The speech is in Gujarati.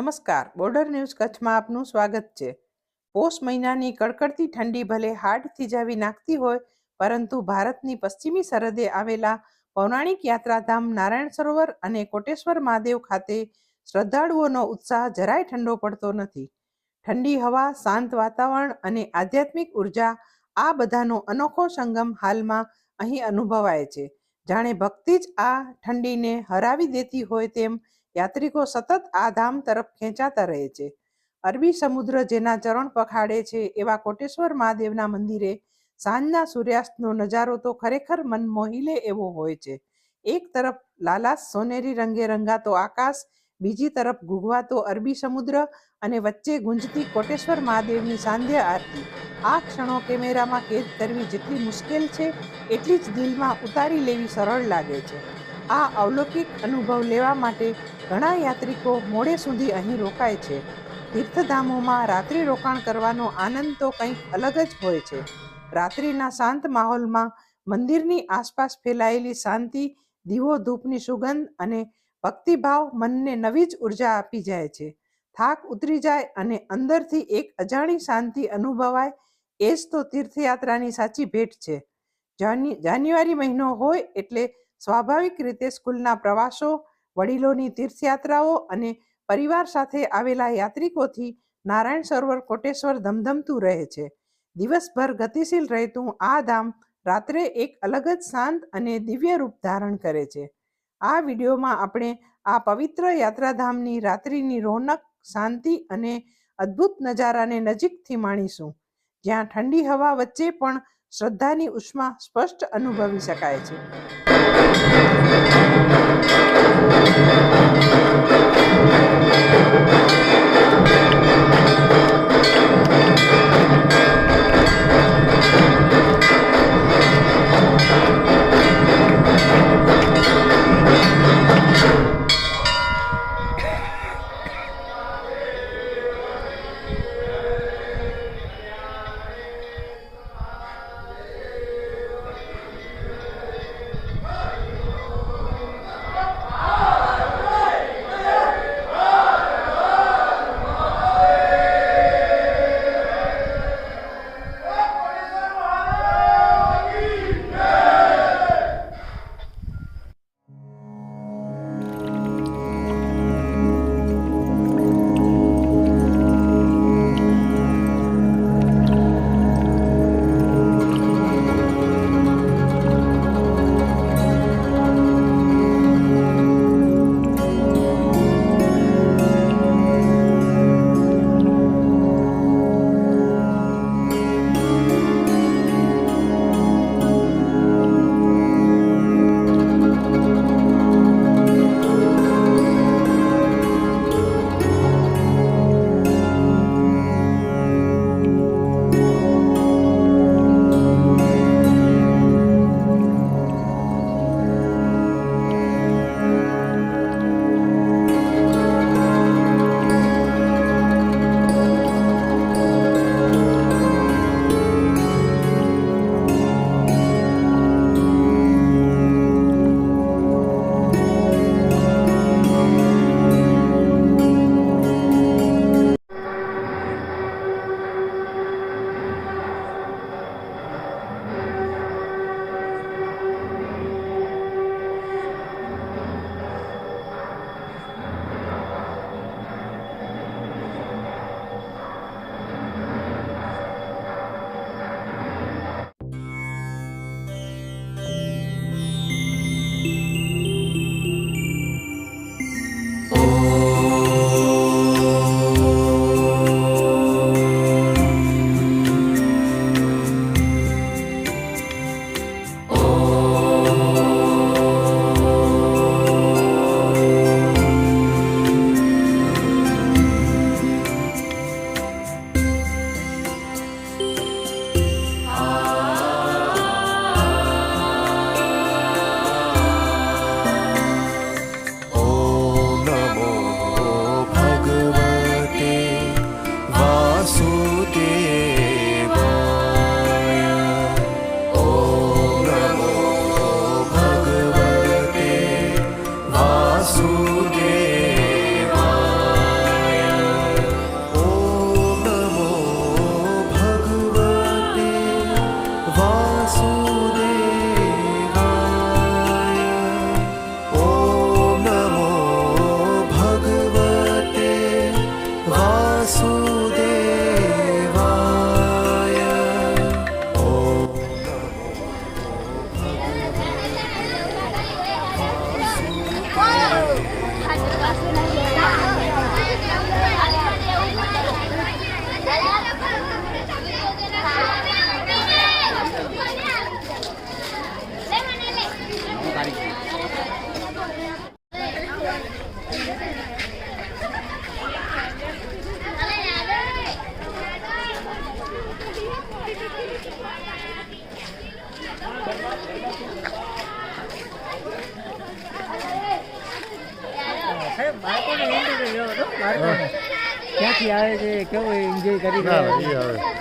નમસ્કાર. બોર્ડર ન્યૂઝ કચ્છમાં આપનું સ્વાગત છે. પોષ મહિનાની કડકડતી ઠંડી ભલે હાડ થીજાવી નાખતી હોય, પરંતુ ભારતની પશ્ચિમી સરહદે આવેલા પૌરાણિક યાત્રાધામ નારાયણ સરોવર અને કોટેશ્વર મહાદેવ ખાતે શ્રદ્ધાળુઓનો ઉત્સાહ જરાય ઠંડો પડતો નથી. ઠંડી હવા, શાંત વાતાવરણ અને આધ્યાત્મિક ઊર્જા આ બધાનો અનોખો સંગમ હાલમાં અહીં અનુભવાય છે. જાણે ભક્તિ જ આ ઠંડીને હરાવી દેતી હોય તેમ યાત્રિકો સતત આ ધામ તરફ ખેંચાતા રહે છે. અરબી સમુદ્ર જેના ચરણ પખાડે છે એવા કોટેશ્વર મહાદેવના મંદિરે સાંજના સૂર્યાસ્તનો નજારો તો ખરેખર મન મોહી લે એવો હોય છે. એક તરફ લાલાશ સોનેરી રંગે રંગાતો આકાશ, બીજી તરફ ગુગવાતો અરબી સમુદ્ર અને વચ્ચે ગુંજતી કોટેશ્વર મહાદેવની સાંધ્ય આરતી. આ ક્ષણો કેમેરામાં કેદ કરવી જેટલી મુશ્કેલ છે, એટલી જ દિલમાં ઉતારી લેવી સરળ લાગે છે. આ અવલૌકિક અનુભવ લેવા માટે ઘણા યાત્રિકો મોડે સુધી અહીં રોકાય છે. તીર્થધામોમાં રાત્રિ રોકાણ કરવાનો આનંદ તો કંઈક અલગ જ હોય છે. રાત્રિના શાંત માહોલમાં મંદિરની આસપાસ ફેલાયેલી શાંતિ, દીવો ધૂપની સુગંધ અને ભક્તિભાવ મનને નવી જ ઊર્જા આપી જાય છે. થાક ઉતરી જાય અને અંદરથી એક અજાણી શાંતિ અનુભવાય એ જ તો તીર્થયાત્રાની સાચી ભેટ છે. જાન્યુઆરી મહિનો હોય એટલે સ્વાભાવિક રીતે સ્કૂલના પ્રવાસો, વડીલોની તીર્થયાત્રાઓ અને પરિવાર સાથે આવેલા યાત્રિકોથી નારાયણ સરોવર કોટેશ્વર ધમધમતું રહે છે. દિવસભર ગતિશીલ રહેતું આ ધામ રાત્રે એક અલગ જ શાંત અને દિવ્ય રૂપ ધારણ કરે છે. આ વિડીયોમાં આપણે આ પવિત્ર યાત્રાધામની રાત્રિની રોનક, શાંતિ અને અદ્ભુત નજારાને નજીકથી માણીશું, જ્યાં ઠંડી હવા વચ્ચે પણ શ્રદ્ધાની ઉષ્મા સ્પષ્ટ અનુભવી શકાય છે. corazón. ક્યાંથી આવે છે કેવું એન્જોય કરી રહ્યા